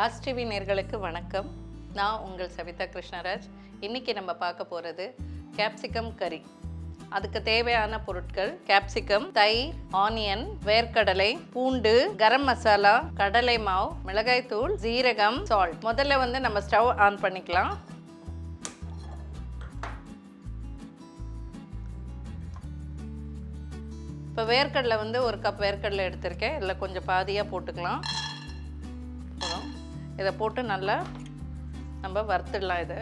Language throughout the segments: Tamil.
ராஜ் டிவி நேர்களுக்கு வணக்கம். நான் உங்கள் சவிதா கிருஷ்ணராஜ். இன்றைக்கி நம்ம பார்க்க போகிறது கேப்சிகம் கறி அதுக்கு தேவையான பொருட்கள் கேப்சிகம் தயிர் ஆனியன் வேர்க்கடலை பூண்டு கரம் மசாலா கடலை மாவு மிளகாய்த்தூள் ஜீரகம் சால்ட் முதல்ல வந்து நம்ம ஸ்டவ் ஆன் பண்ணிக்கலாம். இப்போ வேர்க்கடலை வந்து ஒரு கப் வேர்க்கடலை எடுத்திருக்கேன். இதில் கொஞ்சம் பாதியாக போட்டுக்கலாம். இதை போட்டு நல்லா நம்ம வறுத்துடலாம் இதை.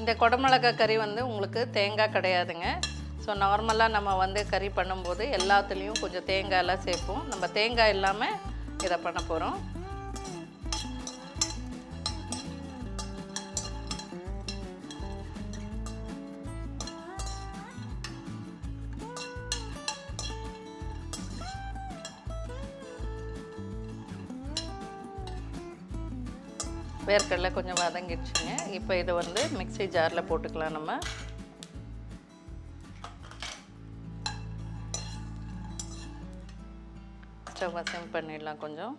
இந்த குடமிளகா கறி வந்து உங்களுக்கு தேங்காய் கிடையாதுங்க. ஸோ நார்மலாக நம்ம வந்து கறி பண்ணும்போது எல்லாத்துலேயும் கொஞ்சம் தேங்காயெல்லாம் சேர்ப்போம். நம்ம தேங்காய் இல்லாமல் இதை பண்ண போகிறோம் வேர்க்கடலை கொஞ்சம் வதங்கிடுச்சுங்க. இப்போ இதை வந்து மிக்ஸி ஜாரில் போட்டுக்கலாம் நம்ம. ஸ்டவ்வை சிம் பண்ணிடலாம் கொஞ்சம்.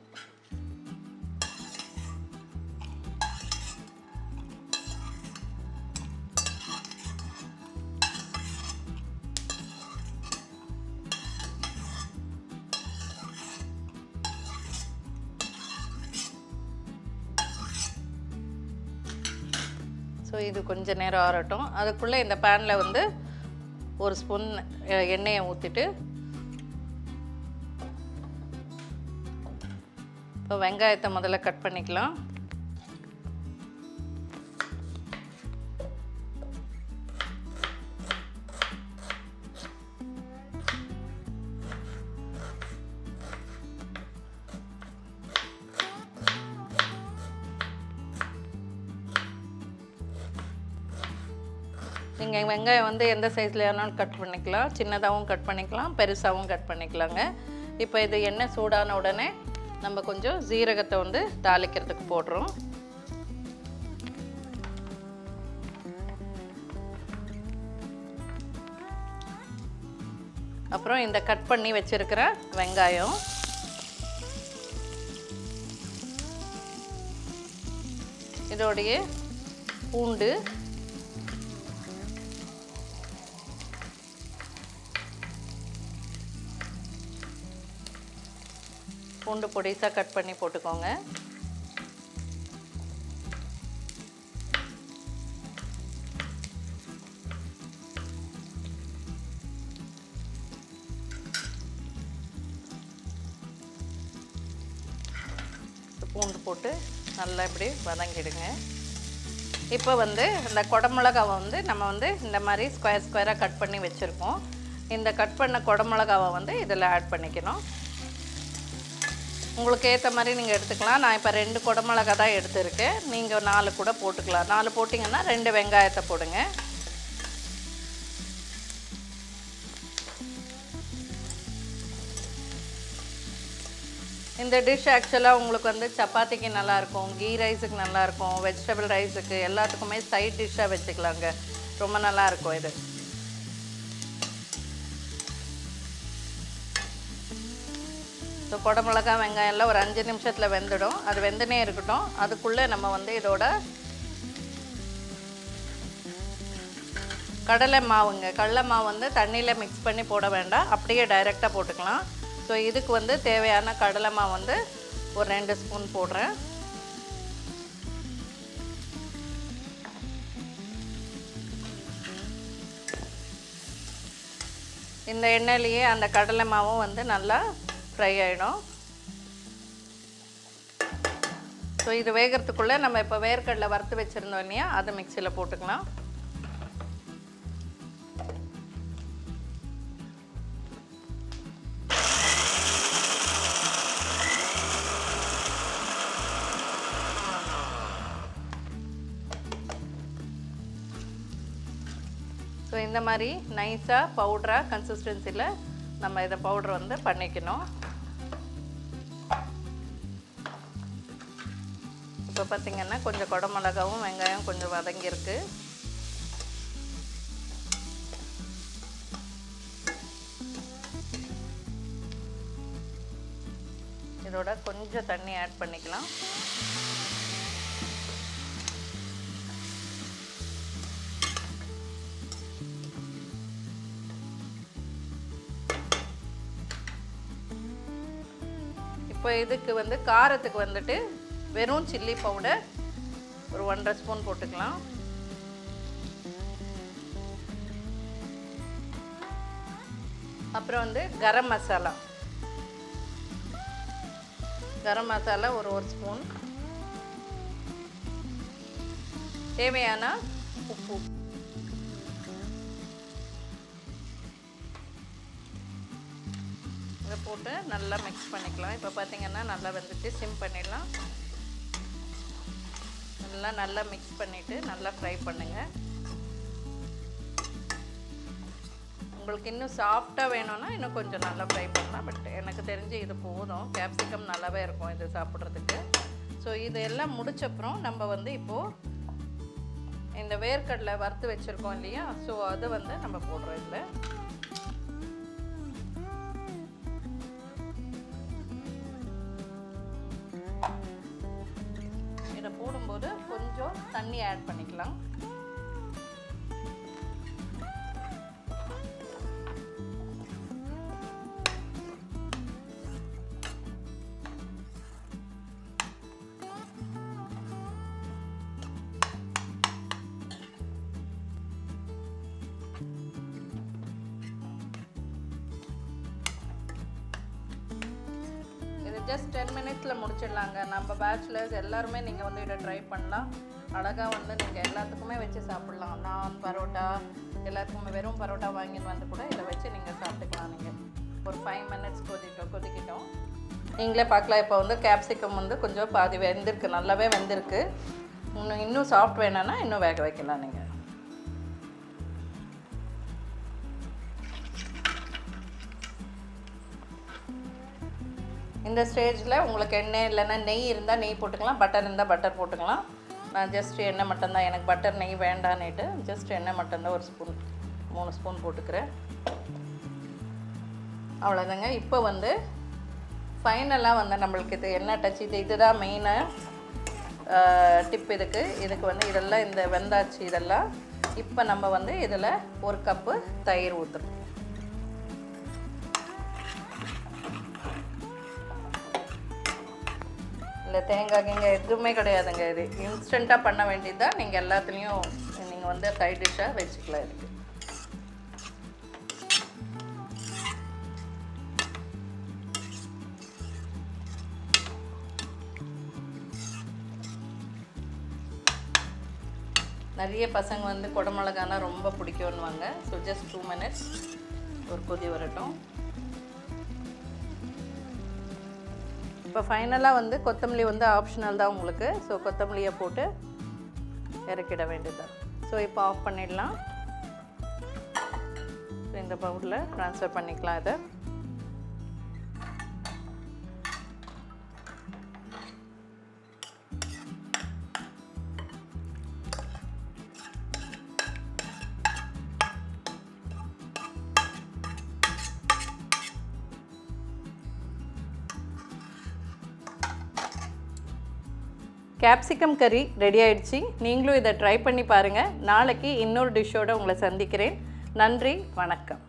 ஸோ இது கொஞ்ச நேரம் ஆறட்டும். அதுக்குள்ளே இந்த பேனில் வந்து ஒரு ஸ்பூன் எண்ணெயை ஊற்றிட்டு இப்போ வெங்காயத்தை முதல்ல கட் பண்ணிக்கலாம். நீங்கள் வெங்காயம் வந்து எந்த சைஸில் வேணாலும் கட் பண்ணிக்கலாம். சின்னதாகவும் கட் பண்ணிக்கலாம் பெருசாகவும் கட் பண்ணிக்கலாங்க. இப்போ இது எண்ணெய் சூடான உடனே நம்ம கொஞ்சம் ஜீரகத்தை வந்து தாளிக்கிறதுக்கு போடுறோம். அப்புறம் இந்த கட் பண்ணி வச்சிருக்கிற வெங்காயம். இதோடைய பூண்டு பூண்டு பொடிசாக கட் பண்ணி போட்டுக்கோங்க. பூண்டு போட்டு நல்லா இப்படி வதங்கிடுங்க. இப்போ வந்து இந்த குடமிளகாவை வந்து நம்ம வந்து இந்த மாதிரி ஸ்கொயர் ஸ்கொயராக கட் பண்ணி வச்சுருக்கோம் இந்த கட் பண்ண குடமிளகாவை வந்து இதில் ஆட் பண்ணிக்கணும். உங்களுக்கு ஏற்ற மாதிரி நீங்கள் எடுத்துக்கலாம். நான் இப்போ ரெண்டு குடமிளகா தான் எடுத்திருக்கேன். நீங்கள் நாலு கூட போட்டுக்கலாம். நாலு போட்டிங்கன்னா ரெண்டு வெங்காயத்தை போடுங்க. இந்த டிஷ் ஆக்சுவலாக உங்களுக்கு வந்து சப்பாத்திக்கு நல்லாயிருக்கும் கீ ரைஸுக்கு நல்லாயிருக்கும் வெஜிடபிள் ரைஸுக்கு எல்லாத்துக்குமே சைட் டிஷ்ஷாக வச்சுக்கலாங்க. ரொம்ப நல்லாயிருக்கும் இது. ஸோ குடமிளகா வெங்காயம் எல்லாம் ஒரு அஞ்சு நிமிஷத்தில் வெந்துடும். அது வெந்துனே இருக்கட்டும். அதுக்குள்ளே நம்ம வந்து இதோட கடலை மாவுங்க. கடலை மாவு வந்து தண்ணியில் மிக்ஸ் பண்ணி போட வேண்டாம். அப்படியே டைரெக்டாக போட்டுக்கலாம். ஸோ இதுக்கு வந்து தேவையான கடலை மாவு வந்து ஒரு ரெண்டு ஸ்பூன் போடுறேன். இந்த எண்ணெயிலேயே அந்த கடலை மாவும் வந்து நல்லா ஃப்ரை ஆகிடும் ஸோ இது வேகிறதுக்குள்ளே நம்ம இப்போ வேர்க்கடலை வறுத்து வச்சுருந்தோம் இல்லையா? அதை மிக்சியில் போட்டுக்கலாம். ஸோ இந்த மாதிரி நைஸாக பவுட்ராக கன்சிஸ்டன்சியில் நம்ம இதை பவுடர் வந்து பண்ணிக்கணும். இப்போ பார்த்திங்கன்னா கொஞ்சம் குடமிளகாவும் வெங்காயம் கொஞ்சம் வதங்கியிருக்கு. இதோட கொஞ்சம் தண்ணி ஆட் பண்ணிக்கலாம். இப்போ இதுக்கு வந்து காரத்துக்கு வந்துட்டு வெறும் சில்லி பவுடர் ஒரு ஒன்றரை ஸ்பூன் போட்டுக்கலாம். அப்புறம் வந்து கரம் மசாலா. கரம் மசாலா ஒரு ஒரு ஸ்பூன் தேவையான உப்பு. இதை போட்டு நல்லா மிக்ஸ் பண்ணிக்கலாம். இப்போ பார்த்தீங்கன்னா நல்லா வந்துட்டு சிம் பண்ணிடலாம். நல்லா நல்லா மிக்ஸ் பண்ணிவிட்டு நல்லா ஃப்ரை பண்ணுங்கள் உங்களுக்கு இன்னும் சாஃப்டாக வேணும்னா இன்னும் கொஞ்சம் நல்லா ஃப்ரை பண்ணலாம். பட் எனக்கு தெரிஞ்சு இது போதும். கேப்சிகம் நல்லாவே இருக்கும் இது சாப்பிட்றதுக்கு. ஸோ இதெல்லாம் முடிச்சப்புறம் நம்ம வந்து இப்போது இந்த வேர்க்கடலை வறுத்து வச்சுருக்கோம் இல்லையா? ஸோ அதை வந்து நம்ம போடுறோம் இதில். தண்ணி ஆட் பண்ணிக்கலாம். இது ஜஸ்ட் டென் மினிட்ஸில் முடிச்சிடலாங்க. நம்ம பேச்சுலர்ஸ் எல்லாருமே நீங்கள் வந்து இதை ட்ரை பண்ணலாம். அழகாக வந்து நீங்கள் எல்லாத்துக்குமே வச்சு சாப்பிட்லாம். நான் பரோட்டா எல்லாத்துக்குமே வெறும் பரோட்டா வாங்கின்னு வந்து கூட இதை வச்சு நீங்கள் சாப்பிட்டுக்கலாம் நீங்கள் ஒரு ஃபைவ் மினிட்ஸ் கொதிட்டோம் கொதிக்கிட்டோம். நீங்களே பார்க்கலாம். இப்போ வந்து கேப்சிகம் வந்து கொஞ்சம் பாதி வெந்திருக்கு. நல்லாவே வெந்திருக்கு. இன்னும் இன்னும் சாஃப்ட் வேணும்னா இன்னும் வேக வைக்கலாம் நீங்கள் இந்த ஸ்டேஜில் உங்களுக்கு எண்ணெய் இல்லைன்னா நெய் இருந்தால் நெய் போட்டுக்கலாம். பட்டர் இருந்தால் பட்டர் போட்டுக்கலாம். நான் ஜஸ்ட் எண்ணெய் மட்டும்தான். எனக்கு பட்டர் நெய் வேண்டான்னுட்டு ஜஸ்ட் எண்ணெய் மட்டும்தான் ஒரு ஸ்பூன் மூணு ஸ்பூன் போட்டுக்கிறேன். அவ்வளோதாங்க இப்போ வந்து ஃபைனலாக வந்து நம்மளுக்கு இது என்ன டச் இது இதுதான் மெயினாக டிப் இதுக்கு. இதுக்கு வந்து இதெல்லாம் இந்த வெந்தாச்சு இதெல்லாம் இப்போ நம்ம வந்து இதில் ஒரு கப்பு தயிர் ஊற்றுறோம் இல்லை தேங்காய் கிங்காய் எதுவுமே கிடையாதுங்க. இது இன்ஸ்டண்ட்டாக பண்ண வேண்டியது? தான் நீங்கள் எல்லாத்துலேயும் நீங்கள் வந்து சைட் டிஷ்ஷாக வச்சுக்கலாம் இதுக்கு. நிறைய பசங்க வந்து குடமிளகானா ரொம்ப பிடிக்கும்னுவாங்க. ஸோ ஜஸ்ட் டூ மினிட்ஸ் ஒரு கொதி வரட்டும். இப்போ ஃபைனலாக வந்து கொத்தமல்லி வந்து ஆப்ஷனல் தான் உங்களுக்கு. ஸோ கொத்தமல்லியை போட்டு இறக்கிட வேண்டியதுதான். ஸோ இப்போ ஆஃப் பண்ணிடலாம். இந்த பவுலில் ட்ரான்ஸ்ஃபர் பண்ணிக்கலாம் இதை. கேப்சிகம் கறி ரெடி ஆயிடுச்சு. நீங்களும் இதை ட்ரை பண்ணி பாருங்கள் நாளைக்கு இன்னொரு டிஷ்ஷோடு உங்களை சந்திக்கிறேன். நன்றி வணக்கம்.